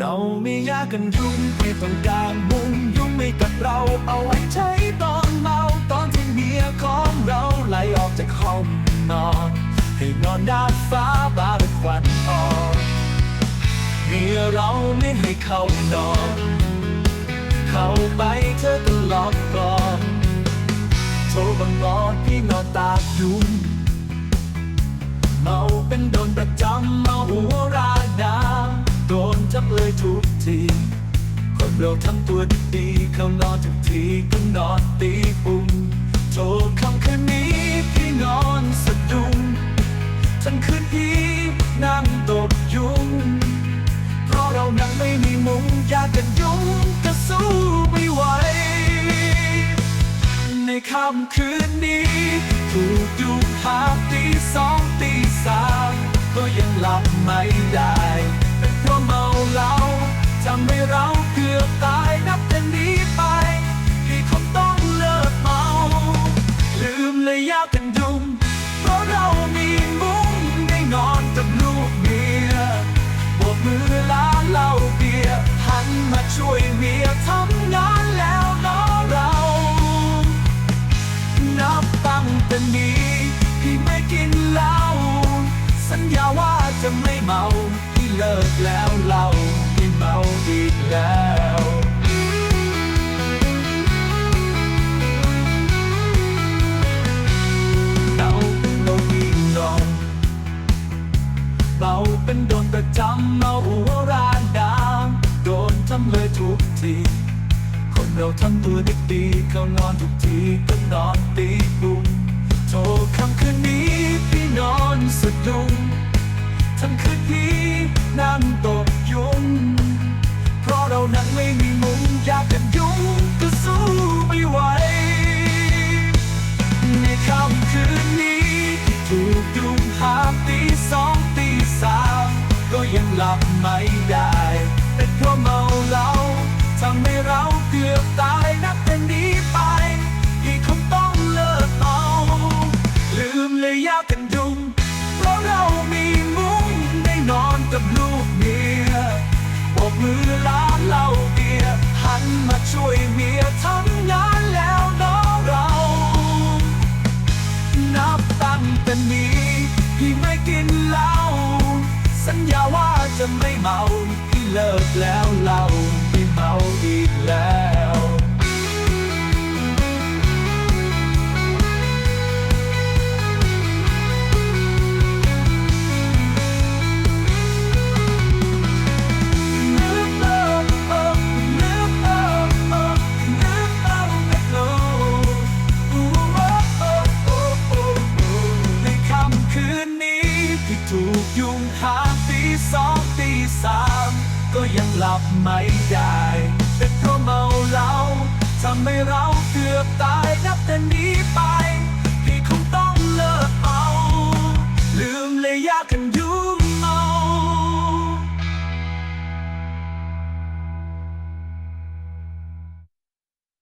เราไม่ยากกันยุ่งไม่ต้องการมุงยุ่งไม่กับเราเอาไว้ใช้ตอนเมาตอนที่เมียของเราไหลออกจากห้องนอนให้นอนดาดฟ้าบาเป็นควันออกเมียเราไม่ให้เข้านอน เข้าไปเธอก็ล็อกก่อนโทรบังงอนพี่นอนตากยุงเมาเป็นโดนประจำเมาหัว เราทำตัวดีเขานอนทุกทีก็นอนตีปุ่มโทรคำคืนนี้พี่นอนสะดุ้งทั้งคืนพี่นั่งตบยุง เพราะเรานั่งไม่มีมุงอยากกันยุงก็สู้ไม่ไหว ในค่ำคืนนี้ถูกดูภาพตีสอง แล้วเหล้าไม่เมาอีกแล้วเราเป็นโดนมีนอนเมาเป็นโดนประจำเมาหัวรานดามโดนทำเลยทุกที คนเราทำตัวดีๆเขานอนทุกทีก็นอนตีบุ้งโทรคำคืนนี้พี่นอนสะดุ้ง ห จะไม่เมาที่เลิกแล้วล้า ก็ยังหลับไม่ได้ เป็นเพราะเมาเหล้าทำให้เรา